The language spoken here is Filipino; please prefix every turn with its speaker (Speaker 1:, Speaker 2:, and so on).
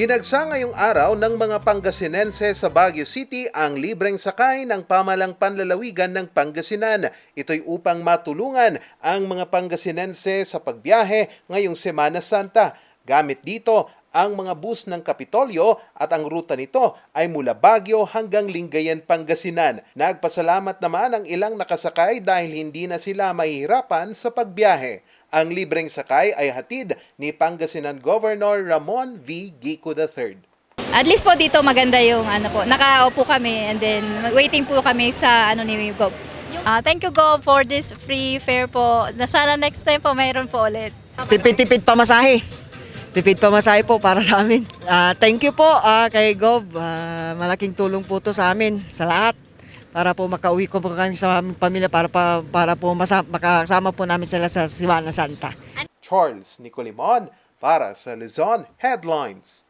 Speaker 1: Dinagsa ngayong araw ng mga Pangasinense sa Baguio City ang libreng sakay ng pamalang panlalawigan ng Pangasinan. Ito'y upang matulungan ang mga Pangasinense sa pagbiyahe ngayong Semana Santa. Gamit dito ang mga bus ng Kapitolyo at ang ruta nito ay mula Baguio hanggang Lingayen, Pangasinan. Nagpasalamat naman ang ilang nakasakay dahil hindi na sila mahihirapan sa pagbiyahe. Ang libreng sakay ay hatid ni Pangasinan Governor Ramon V. Gico III.
Speaker 2: At least po dito maganda yung ano po, nakaupo kami and then waiting po kami sa ano ni Gov. Ah, thank you Gov for this free fare po. Na sana next time po mayroon po ulit.
Speaker 3: Tipid-tipid pamasahe. Tipid pamasahe po para sa amin. Ah, thank you po ah, kay Gov. Ah, malaking tulong po to sa amin, sa lahat. Para po makauwi ko po kami sa aming pamilya para, pa, para po masa, makasama po namin sila sa Simana Santa.
Speaker 1: Charles Nicolimon para sa Luzon Headlines.